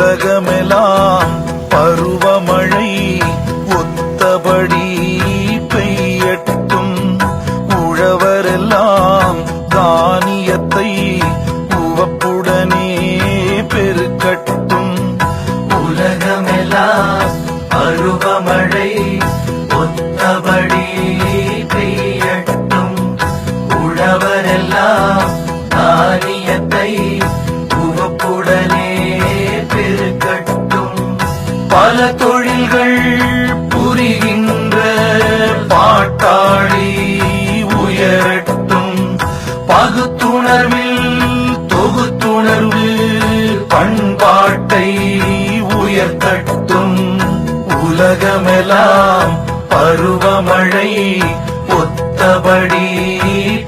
உலகமெல்லாம் உலகமெல்லாம் பருவமழை ஒத்தபடி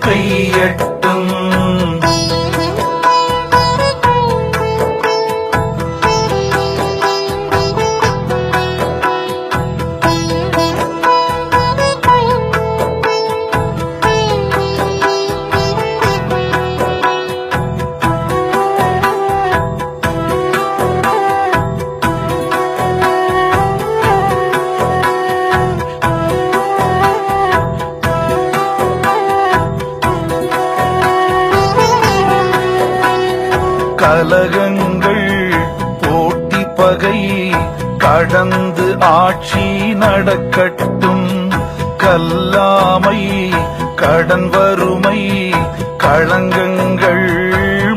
பெய்யட்டும். கலகங்கள் போட்டி பகை கடந்து ஆட்சி நடக்கட்டும். கல்லாமை கடன் வறுமை களங்கங்கள்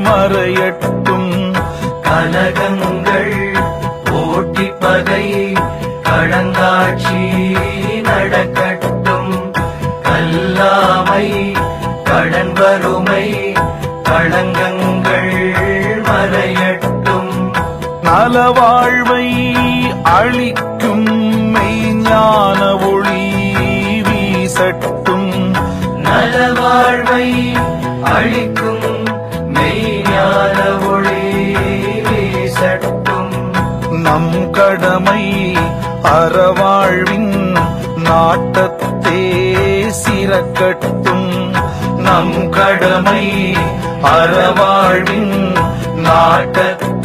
மறையட்டும். கலகங்கள் போட்டி பகை கடங்காட்சி நடக்கட்டும். கல்லாமை கடன் வறுமை களங்கங்கள் நலவாழ்வை அளிக்கும் மெய்ஞான ஒளி வீசட்டும். நலவாழ்வை அளிக்கும் மெய்ஞான ஒளி வீசட்டும். நம் கடமை அறவாழ்வின் நாட்டத்தே சிறக்கட்டும். நம் கடமை அறவாழ்வின் நாட்டத்தே